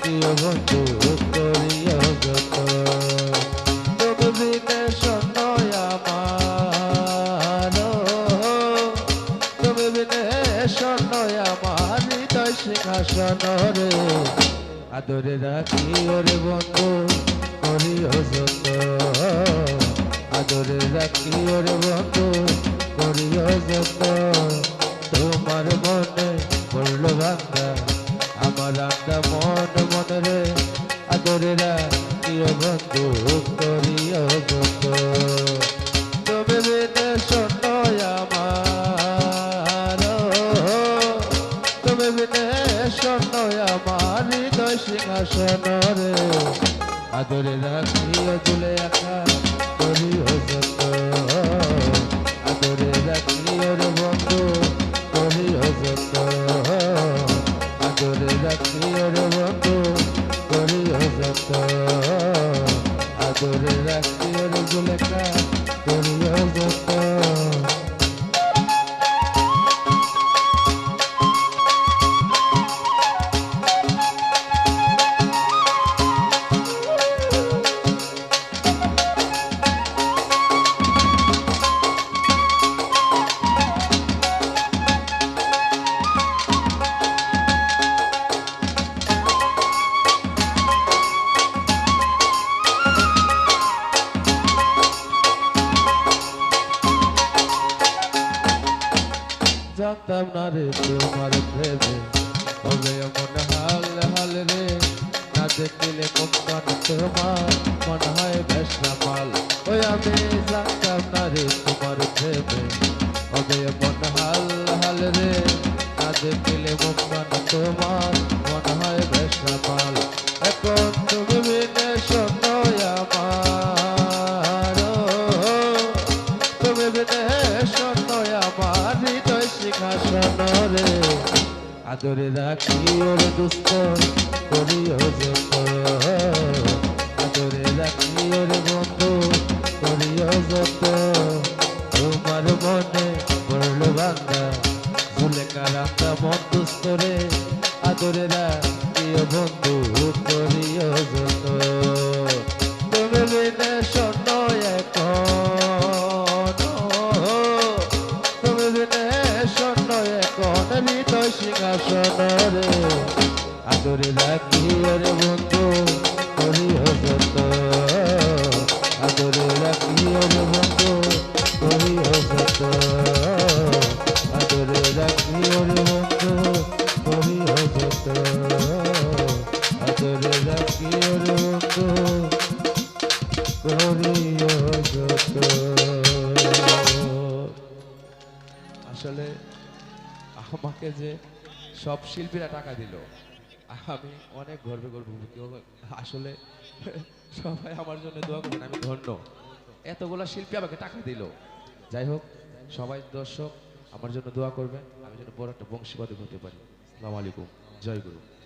প্রিয় বন্ধু করিও যত তুমি বিনে শোনয় আমার তুমি বিনে শোনয় আমার হৃদয় সিংহাসন রে আদরে রাখি ওরে বন্ধু করিও যত আদরে রাখি ওরে বন্ধু করিও রাখিও বন্ধু করিও যত তুমি বিনে শোনয় আমার। তুমি বিনে শোনয় আমার। হৃদয় সিংহাসন রে আদরে রাখিও তুলে একা করিও যত আদরে রাখিও রে জুলেখা জানতাম না রে তোমার প্রেমে। হবে এমন হাল হাল রে, না দেখলে মুখখান তোমার। মন হয় বেশ মাল ওই আমি জানতাম না রে তোমার প্রেমে। সিংহাসন রে আদরে রাখি ওর দুস্থ করিও যত আদরে রাখি ওর বন্ধু, করিও যত তোমার মনে পড়ল বান্দা ঝুলেকা রান্দা মন দুস্থ রে। আদরে রাখিও বন্ধু, করিও যত হৃদয় সিংহাসন রে। আদরে রাখি রে বন্ধু করিও যত আদরে রাখি রে বন্ধু করিও যত আদরে রাখি রে বন্ধু করিও যত আদরে রাখি রে বন্ধু করিও যত আসলে আমাকে যে সব শিল্পীরা টাকা দিল। আমি অনেক গর্বে গর্ব আসলে সবাই আমার জন্য দোয়া করেন, আমি ধন্য। এতগুলো শিল্পী আমাকে টাকা দিল। যাই হোক, সবাই দর্শক, আমার জন্য দোয়া করবেন। আমি যেন বড় একটা বংশীবাদক হতে পারি। আসসালামু জয় গুরু।